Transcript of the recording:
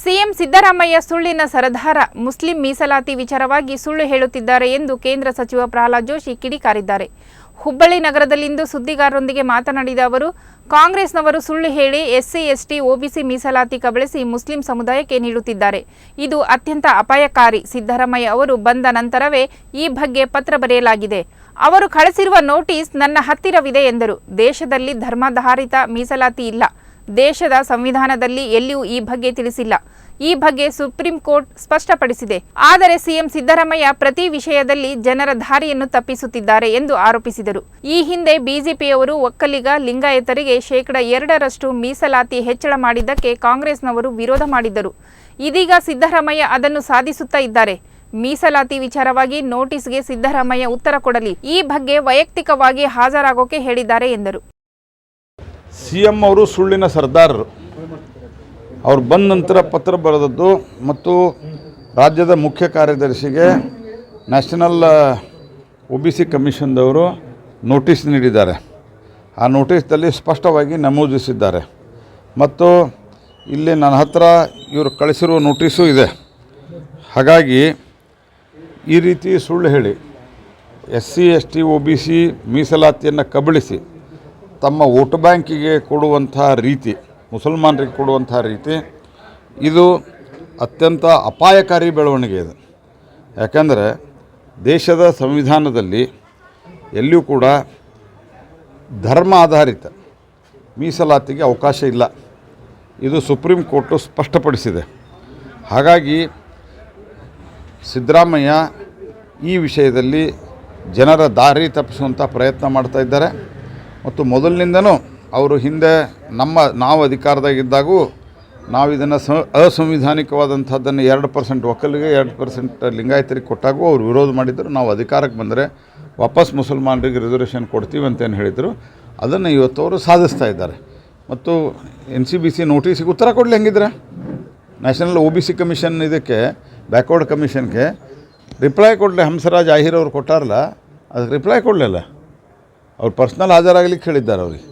CM Siddaramaiah ಸುಳ್ಳಿನ ಸರದಾರ Muslim ಮೀಸಲಾತಿ ವಿಚಾರವಾಗಿ ಸುಳ್ಳು ಹೇಳುತ್ತಿದ್ದಾರೆ ಎಂದು ಕೇಂದ್ರ ಸಚಿವ ಪ್ರಹ್ಲಾದ್ ಜೋಶಿ ಕಿಡಿಕಾರಿದ್ದಾರೆ. ಹುಬ್ಬಳ್ಳಿ ನಗರದಲ್ಲಿಂದು ಸುದ್ದಿಗಾರರೊಂದಿಗೆ ಮಾತನಾಡಿದ ಅವರು, ಕಾಂಗ್ರೆಸ್ನವರು ಸುಳ್ಳು ಹೇಳಿ ಎಸ್ಸಿ, ಎಸ್ಟಿ, ಒಬಿಸಿ ಮೀಸಲಾತಿ ಕಬಳಿಸಿ ಮುಸ್ಲಿಂ ಸಮುದಾಯಕ್ಕೆ ನೀಡುತ್ತಿದ್ದಾರೆ. ಇದು ಅತ್ಯಂತ ಅಪಾಯಕಾರಿ, ಸಿದ್ದರಾಮಯ್ಯ ಅವರು ಬಂದ ನಂತರವೇ ಈ ಬಗ್ಗೆ ಪತ್ರ ಬರೆಯಲಾಗಿದೆ. ಅವರು ಕಳಿಸಿರುವ ನೋಟಿಸ್ ನನ್ನ ಹತ್ತಿರವಿದೆ ಎಂದರು. ದೇಶದಲ್ಲಿ ಧರ್ಮಾಧಾರಿತ ಮೀಸಲಾತಿ ಇಲ್ಲ. ದೇಶದ ಸಂವಿಧಾನದಲ್ಲಿ ಎಲ್ಲಿಯೂ ಈ ಬಗ್ಗೆ ತಿಳಿಸಿಲ್ಲ. ಈ ಬಗ್ಗೆ ಸುಪ್ರೀಂ ಕೋರ್ಟ್ ಸ್ಪಷ್ಟಪಡಿಸಿದೆ. ಆದರೆ ಸಿಎಂ ಸಿದ್ದರಾಮಯ್ಯ ಪ್ರತಿ ವಿಷಯದಲ್ಲಿ ಜನರ ದಾರಿಯನ್ನು ತಪ್ಪಿಸುತ್ತಿದ್ದಾರೆ ಎಂದು ಆರೋಪಿಸಿದರು. ಈ ಹಿಂದೆ ಬಿಜೆಪಿಯವರು ಒಕ್ಕಲಿಗ, ಲಿಂಗಾಯತರಿಗೆ ಶೇಕಡ ಎರಡರಷ್ಟು ಮೀಸಲಾತಿ ಹೆಚ್ಚಳ ಮಾಡಿದ್ದಕ್ಕೆ ಕಾಂಗ್ರೆಸ್ನವರು ವಿರೋಧ ಮಾಡಿದ್ದರು. ಇದೀಗ ಸಿದ್ದರಾಮಯ್ಯ ಅದನ್ನು ಸಾಧಿಸುತ್ತಾ ಇದ್ದಾರೆ. ಮೀಸಲಾತಿ ವಿಚಾರವಾಗಿ ನೋಟಿಸ್ಗೆ ಸಿದ್ದರಾಮಯ್ಯ ಉತ್ತರ ಕೊಡಲಿ. ಈ ಬಗ್ಗೆ ವೈಯಕ್ತಿಕವಾಗಿ ಹಾಜರಾಗೋಕೆ ಹೇಳಿದ್ದಾರೆ ಎಂದರು. ಸಿ ಎಂ ಅವರು ಸುಳ್ಳಿನ ಸರ್ದಾರರು. ಅವ್ರು ಬಂದ ನಂತರ ಪತ್ರ ಬರೆದದ್ದು ಮತ್ತು ರಾಜ್ಯದ ಮುಖ್ಯ ಕಾರ್ಯದರ್ಶಿಗೆ ನ್ಯಾಷನಲ್ ಒ ಬಿ ಸಿ ಕಮಿಷನ್ದವರು ನೋಟಿಸ್ ನೀಡಿದ್ದಾರೆ. ಆ ನೋಟಿಸ್ದಲ್ಲಿ ಸ್ಪಷ್ಟವಾಗಿ ನಮೂದಿಸಿದ್ದಾರೆ. ಮತ್ತು ಇಲ್ಲಿ ನನ್ನ ಹತ್ರ ಇವರು ಕಳಿಸಿರುವ ನೋಟಿಸು ಇದೆ. ಹಾಗಾಗಿ ಈ ರೀತಿ ಸುಳ್ಳು ಹೇಳಿ, S C, S T, O B C ಮೀಸಲಾತಿಯನ್ನು ಕಬಳಿಸಿ ತಮ್ಮ ವೋಟ್ ಬ್ಯಾಂಕಿಗೆ ಕೊಡುವಂಥ ರೀತಿ, ಮುಸಲ್ಮಾನರಿಗೆ ಕೊಡುವಂಥ ರೀತಿ, ಇದು ಅತ್ಯಂತ ಅಪಾಯಕಾರಿ ಬೆಳವಣಿಗೆ ಇದೆ. ಯಾಕಂದರೆ ದೇಶದ ಸಂವಿಧಾನದಲ್ಲಿ ಎಲ್ಲಿಯೂ ಕೂಡ ಧರ್ಮ ಆಧಾರಿತ ಮೀಸಲಾತಿಗೆ ಅವಕಾಶ ಇಲ್ಲ. ಇದು ಸುಪ್ರೀಂ ಕೋರ್ಟು ಸ್ಪಷ್ಟಪಡಿಸಿದೆ. ಹಾಗಾಗಿ ಸಿದ್ದರಾಮಯ್ಯ ಈ ವಿಷಯದಲ್ಲಿ ಜನರ ದಾರಿ ತಪ್ಪಿಸುವಂಥ ಪ್ರಯತ್ನ ಮಾಡ್ತಾ ಇದ್ದಾರೆ. ಮತ್ತು ಮೊದಲಿನಿಂದನೂ ಅವರು ಹಿಂದೆ ನಮ್ಮ ನಾವು ಅಧಿಕಾರದಾಗಿದ್ದಾಗೂ ನಾವು ಇದನ್ನು ಸ ಅಸಂವಿಧಾನಿಕವಾದಂಥದ್ದನ್ನು ಎರಡು ಪರ್ಸೆಂಟ್ ಒಕ್ಕಲಿಗೆ, ಎರಡು ಪರ್ಸೆಂಟ್ ಲಿಂಗಾಯತರಿಗೆ ಕೊಟ್ಟಾಗೂ ಅವರು ವಿರೋಧ ಮಾಡಿದ್ದರು. ನಾವು ಅಧಿಕಾರಕ್ಕೆ ಬಂದರೆ ವಾಪಸ್ ಮುಸಲ್ಮಾನರಿಗೆ ರಿಸರ್ವೇಷನ್ ಕೊಡ್ತೀವಿ ಅಂತೇನು ಹೇಳಿದರು. ಅದನ್ನು ಇವತ್ತು ಅವರು ಸಾಧಿಸ್ತಾ ಇದ್ದಾರೆ. ಮತ್ತು ಎನ್ ಸಿ ಬಿ ಸಿ ನೋಟಿಸಿಗೆ ಉತ್ತರ ಕೊಡಲಿ ಹೆಂಗಿದ್ರೆ? National O B C commission ಇದಕ್ಕೆ ಬ್ಯಾಕ್ವರ್ಡ್ ಕಮಿಷನ್ಗೆ ರಿಪ್ಲೈ ಕೊಡಲಿ. ಹಂಸರಾಜ್ ಆಹಿರ್ ಅವರು ಕೊಟ್ಟಾರಲ್ಲ, ಅದಕ್ಕೆ ರಿಪ್ಲೈ ಕೊಡಲಿಲ್ಲ. ಅವ್ರು ಪರ್ಸ್ನಲ್ ಹಾಜರಾಗಲಿಕ್ಕೆ ಹೇಳಿದ್ದಾರೆ ಅವ್ರಿಗೆ.